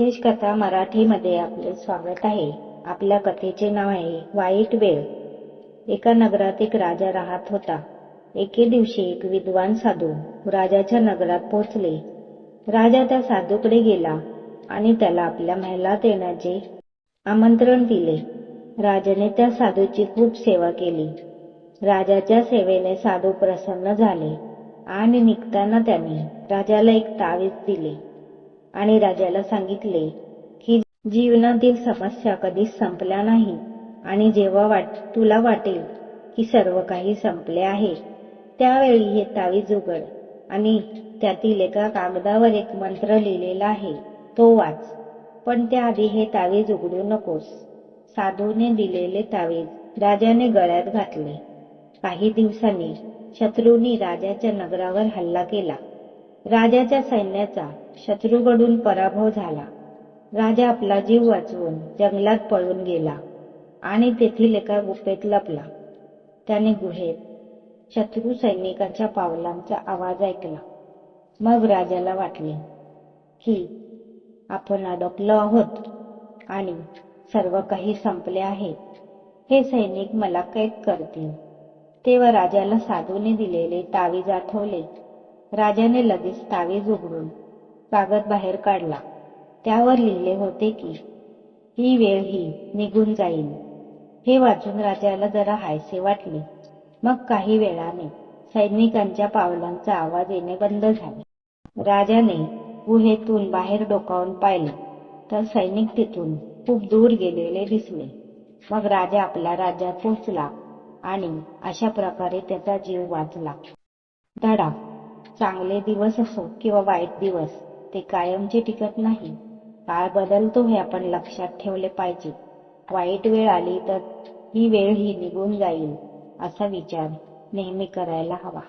विशेष कथा मराठीमध्ये आपले स्वागत आहे. आपल्या कथेचे नाव आहे वाईट वेळ. एका नगरात एक राजा राहत होता. एके दिवशी एक विद्वान साधू राजाच्या नगरात पोहोचले. राजा त्या साधूकडे गेला आणि त्याला आपल्या महिलात येण्याचे आमंत्रण दिले. राजाने त्या साधूची खूप सेवा केली. राजाच्या सेवेने साधू प्रसन्न झाले आणि निघताना त्याने राजाला एक तावीज दिले. आणि राजाला सांगितले की जीवनातील समस्या कधीच संपल्या नाही आणि जेव्हा वाट तुला वाटेल की सर्व काही संपले आहे त्यावेळी हे तावीज उघड आणि त्यातील एका कागदावर एक मंत्र लिहिलेला आहे तो वाच. पण त्याआधी हे तावीज उघडू नकोस. साधूने दिलेले तावीज राजाने गळ्यात घातले. काही दिवसांनी शत्रूंनी राजाच्या नगरावर हल्ला केला. राजाच्या सैन्याचा शत्रूकडून पराभव झाला. राजा आपला जीव वाचवून जंगलात पळून गेला आणि तेथील एका गुफेत लपला. त्याने गुहेत शत्रू सैनिकांच्या पावलांचा आवाज ऐकला. मग राजाला वाटले की आपण अडकलो आहोत आणि सर्व काही संपले आहे. हे सैनिक मला कैद करतील. तेव्हा राजाला साधूने दिलेले तावीज आठवले राजाने लगेच तावीज उघडून कागद बाहेर काढला. त्यावर लिहिले होते की ही वेळ ही निघून जाईल हे वाचून राजाला जरा हायसे वाटले. मग काही वेळाने सैनिकांच्या पावलांचा आवाज येणे बंद झाले. राजाने गुहेतून बाहेर डोकावून पाहिले. तर सैनिक तिथून खूप दूर गेलेले दिसले. मग राजा आपल्या राज्यात पोहोचला आणि अशा प्रकारे त्याचा जीव वाचला. धडा चांगले दिवस असो किंवा वाईट दिवस ते कायमचे टिकत नाही. काळ बदलतो हे आपण लक्षात ठेवले पाहिजे. वाईट वेळ आली तर ही वेळ ही निघून जाईल असा विचार नेहमी करायला हवा.